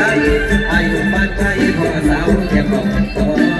ใจไอ้บ้านใจพ่อสาวอย่าบอกต่อ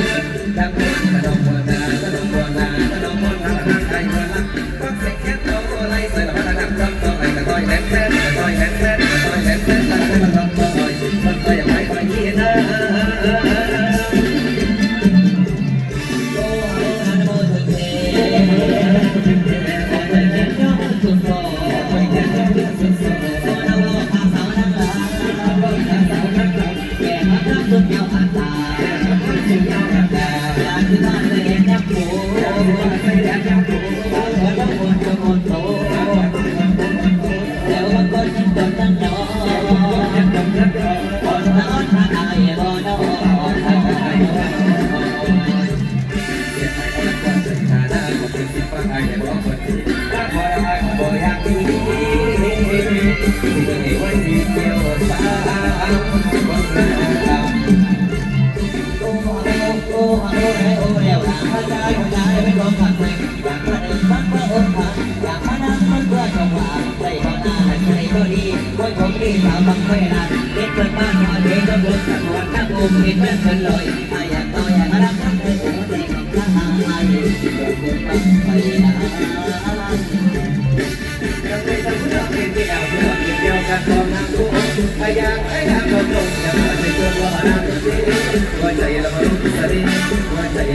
สาวบางเวลาเด็กเปิดบ้านนอนเด็กก็บนสะพานตั้งวงเด็กเล่นเพลินลอยอายา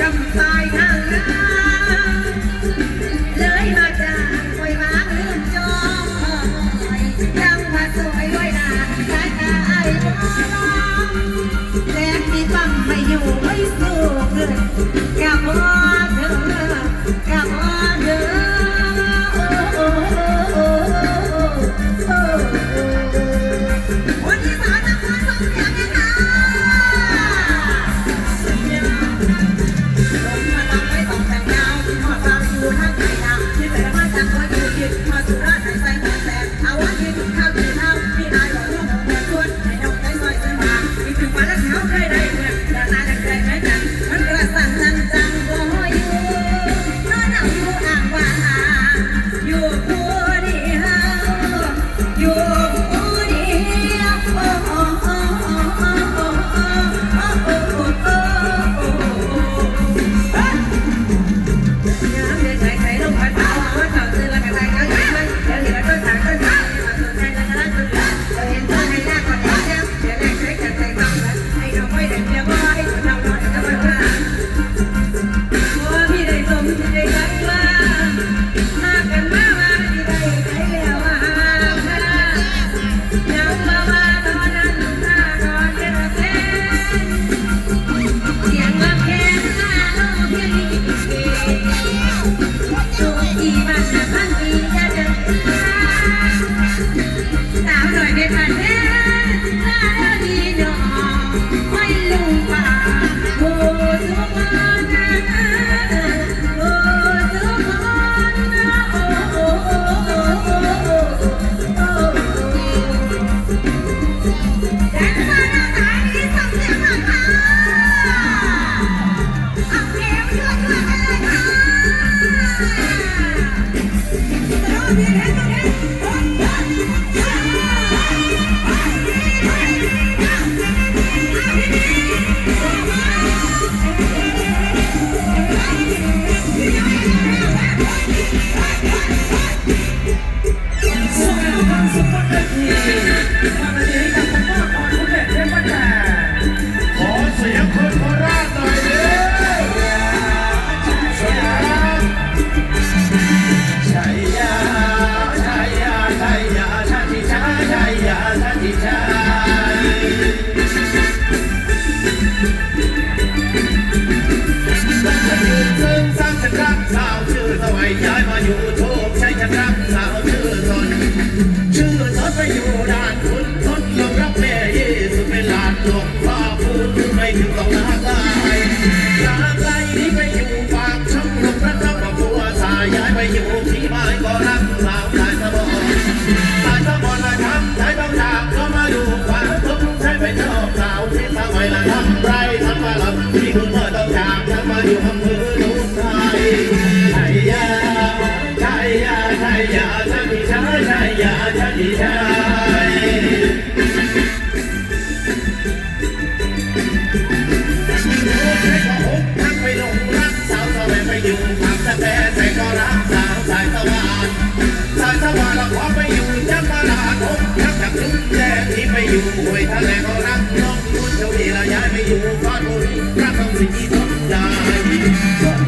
รำสายทางน้เลยมาจากคอยมาเรื่องจยังมาด้วยนะสายตาไอ้บ้าแรงที่ปั๊มไม่อยู่ไม่สู้เลย รักสาวชื่อสวัยย้ายมาอยู่โชคชัยฉันรักสาวชื่อสนชื่อสนไปอยู่ด้านคุณทนยอมรับแม่เยสุเป็นหลานหลวงพ่อพูดไม่ถึงต้องรักได้ ใส่ก็รักสาวสายสวาน สายสวานเราขอไปอยู่จังหวัดทบทักจากลุงแดที่ไปอยู่หวยทะเลก็รักน้องนุ่เจ้าดีเราย้ายไม่อยู่ฟ้าลุยรักต้องสิ่งที่ทนได้